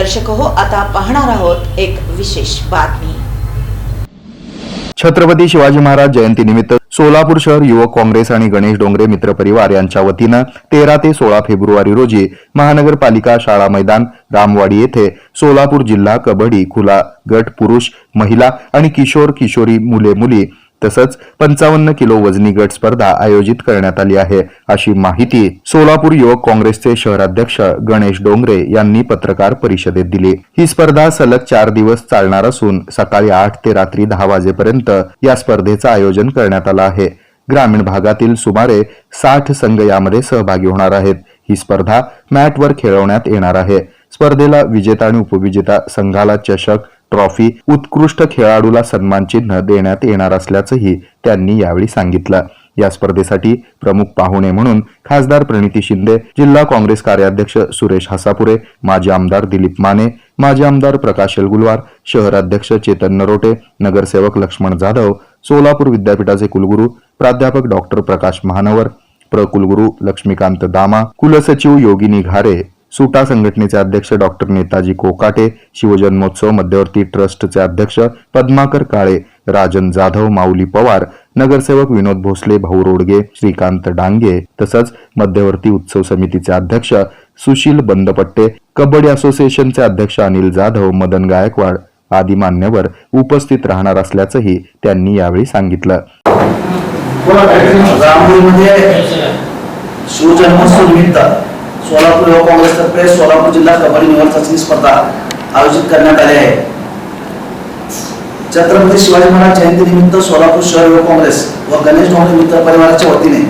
दर्शक हो आता पाहणार आहोत एक विशेष बातमी. छत्रपती शिवाजी महाराज जयंतीनिमित्त सोलापूर शहर युवक काँग्रेस आणि गणेश डोंगरे मित्र परिवार यांच्या वतीनं तेरा ते सोळा फेब्रुवारी रोजी महानगरपालिका शाळा मैदान रामवाडी येथे सोलापूर जिल्हा कबड्डी खुला गट पुरुष महिला आणि किशोर किशोरी मुले मुली तसंच पंचावन्न किलो वजनी गट स्पर्धा आयोजित करण्यात आली आहे. अशी माहिती सोलापूर युवक काँग्रेसचे शहराध्यक्ष गणेश डोंगरे यांनी पत्रकार परिषदेत दिली. ही स्पर्धा सलग चार दिवस चालणार असून सकाळी आठ ते रात्री दहा वाजेपर्यंत या स्पर्धेचं आयोजन करण्यात आलं आहे. ग्रामीण भागातील सुमारे साठ संघ यामध्ये सहभागी होणार आहेत. ही स्पर्धा मॅटवर खेळवण्यात येणार आहे. स्पर्धेला विजेता आणि उपविजेता संघाला चषक ट्रॉफी उत्कृष्ट खेळाडूला सन्मान चिन्ह देण्यात येणार असल्याचंही त्यांनी यावेळी सांगितलं. या स्पर्धेसाठी प्रमुख पाहुणे म्हणून खासदार प्रणिती शिंदे जिल्हा काँग्रेस कार्याध्यक्ष सुरेश हसापुरे माजी आमदार दिलीप माने माजी आमदार प्रकाश एलगुलवार शहराध्यक्ष चेतन नरोटे नगरसेवक लक्ष्मण जाधव सोलापूर विद्यापीठाचे कुलगुरू प्राध्यापक डॉक्टर प्रकाश महानवर प्रकुलगुरू लक्ष्मीकांत दामा कुलसचिव योगिनी घारे सुटा संघटनेचे अध्यक्ष डॉक्टर नेताजी कोकाटे शिवजन्मोत्सव मध्यवर्ती ट्रस्टचे अध्यक्ष पद्माकर काळे राजन जाधव माऊली पवार नगरसेवक विनोद भोसले भाऊ रोडगे श्रीकांत डांगे तसंच मध्यवर्ती उत्सव समितीचे अध्यक्ष सुशील बंदपट्टे कबड्डी असोसिएशनचे अध्यक्ष अनिल जाधव मदन गायकवाड आदी मान्यवर उपस्थित राहणार असल्याचंही त्यांनी यावेळी सांगितलं. शिवजन्मोत्सव निमित्त. सोलापूर युवक काँग्रेसतर्फे सोलापूर जिल्हा कबड्डी निवड चाचणी स्पर्धा आयोजित करण्यात आली आहे. छत्रपती शिवाजी महाराज जयंती निमित्त सोलापूर शहर युवक काँग्रेस व गणेश डोंगरे मित्र परिवाराच्या वतीने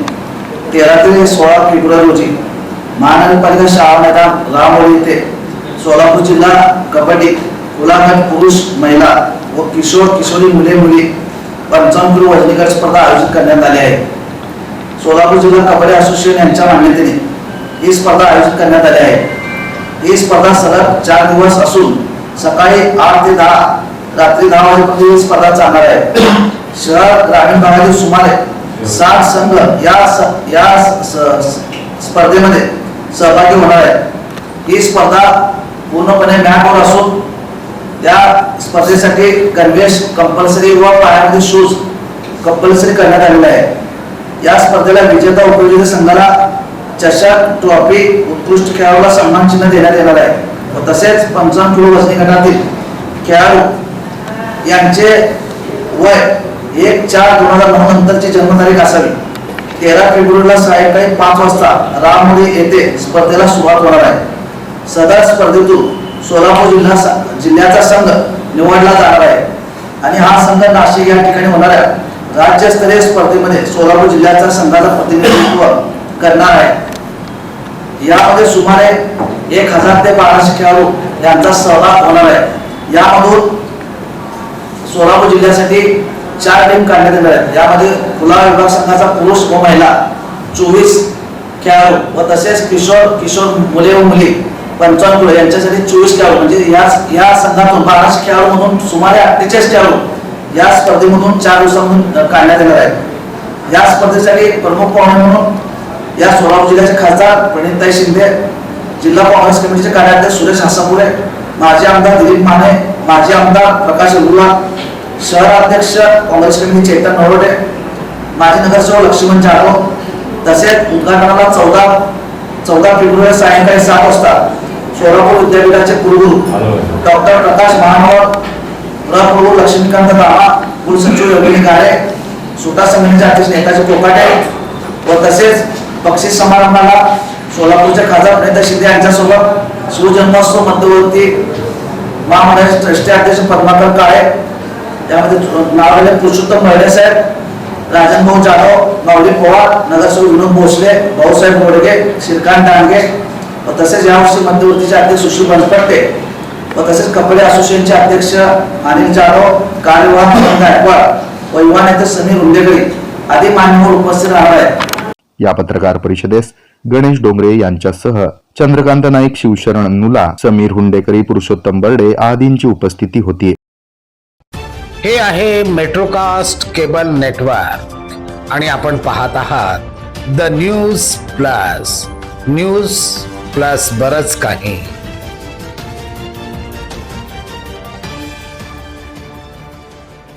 तेरा ते सोळा फेब्रुवारी रोजी महानगरपालिका शाळा मैदान रामवाडी येथे सोलापूर जिल्हा कबड्डी खुलागट पुरुष महिला व किशोर किशोरी मुले मुली पंचावन्न किलो स्पर्धा आयोजित करण्यात आली आहे. सोलापूर जिल्हा कबड्डी असोसिएशन यांच्या मान्यतेने ही स्पर्धा आयोजित करण्यात आली आहे. ही स्पर्धा सलग चार दिवस असून सकाळी आठ ते दहा रात्री दहा वाजेपर्यंत ही स्पर्धा चालणार आहे. शहर ग्रामीण भागातील सुमारे साठ संघ या स- या स्पर्धेमध्ये सहभागी होणार आहे ही स्पर्धा पूर्णपणे मॅटवर असून या स्पर्धेसाठी गणवेश कंपल्सरी व पायामध्ये शूज कंपल्सरी करण्यात आलेला आहे या स्पर्धेला विजेता उपविजेता संघाला चषक ट्रॉफी उत्कृष्ट खेळाडूला सन्मान चिन्ह देण्यात येणार आहे. व तसेच पंचावन्न किलो वजनी गटातील खेळाडू यांचे वय एक चार दोन हजार नऊ नंतरची जन्मतारीख असावी. तेरा फेब्रुवारीला सायंकाळी पाच वाजता राममुडी येथे स्पर्धेला सुरुवात होणार आहे. सदर स्पर्धेतून सोलापूर जिल्हा जिल्ह्याचा संघ निवडला जाणार आहे. आणि हा संघ नाशिक या ठिकाणी होणाऱ्या राज्यस्तरीय स्पर्धेमध्ये सोलापूर जिल्ह्याचा संघाचा प्रतिनिधित्व करणार आहे. यामध्ये सुमारे एक हजार ते बाराशे खेळाडू यांचा सहभाग होणार आहे. यामधून सोलापूर जिल्ह्यासाठी चार टीम काढण्यात येणार आहेत. यामध्ये खुला विभाग संघाचा पुरुष व महिला चोवीस खेळाडू व तसेच किशोर किशोर मुले व मुली पंचावन्न किलो यांच्यासाठी चोवीस खेळाडू. म्हणजे या या संघातून बाराशे खेळाडू म्हणून सुमारे अठ्ठेचाळीस खेळाडू या स्पर्धेमधून चार दिवसांमधून काढण्यात येणार आहेत. या स्पर्धेसाठी प्रमुख पाहुणे म्हणून या सोलापूर जिल्ह्याचे खासदार प्रणिताई शिंदे जिल्हा काँग्रेस कमिटीचे कार्याध्यक्ष सुरेश हासापुरे माजी आमदार दिलीप माने माजी आमदार प्रकाश उर्ला शहराध्यक्ष काँग्रेस कमिटी चेतन नरोडे माजी नगरसेवक लक्ष्मण जाधव तसेच उद्घाटनाला चौदा चौदा फेब्रुवारी सायंकाळी सात वाजता सोलापूर विद्यापीठाचे कुलगुरू डॉक्टर प्रकाश महानवर प्रकुलगुरू लक्ष्मीकांत दामा कुलसचिव योगिनी गारे सुटा समितीचे अध्यक्ष नेताजी कोकाटे व तसेच बक्षीस समारंभाला सोलापूरच्या खासदार प्रणिता शिंदे यांच्यासोबत शिवजन्मोत्सव मध्यवर्ती महामंडळाचे ट्रस्टी अध्यक्ष पद्माकर काळे त्यामध्ये नाव आले पुरुषोत्तम महिले साहेब राजनभाऊ जाधव माऊली पवार नगरसेवक विनोद भोसले भाऊसाहेब मोडगे श्रीकांत डांगे व तसेच यावर्षी मध्यवर्तीचे अध्यक्ष सुशील बनपट्टे व तसेच कपडे असोसिएशनचे अध्यक्ष अनिल जाधव कार्यवाह गायकवाड व युवा नेते समीर उंडेगळी आदी मान्यवर उपस्थित राहणार आहेत. या पत्रकार परिषदेस गणेश डोंगरे यांच्यासह चंद्रकांत नाईक शिवशरण नुला समीर हुंडेकरी पुरुषोत्तम बर्डे आदींची उपस्थिती होती. हे आहे मेट्रोकास्ट केबल नेटवर्क आणि आपण पाहत आहात the news plus news plus बरच काही.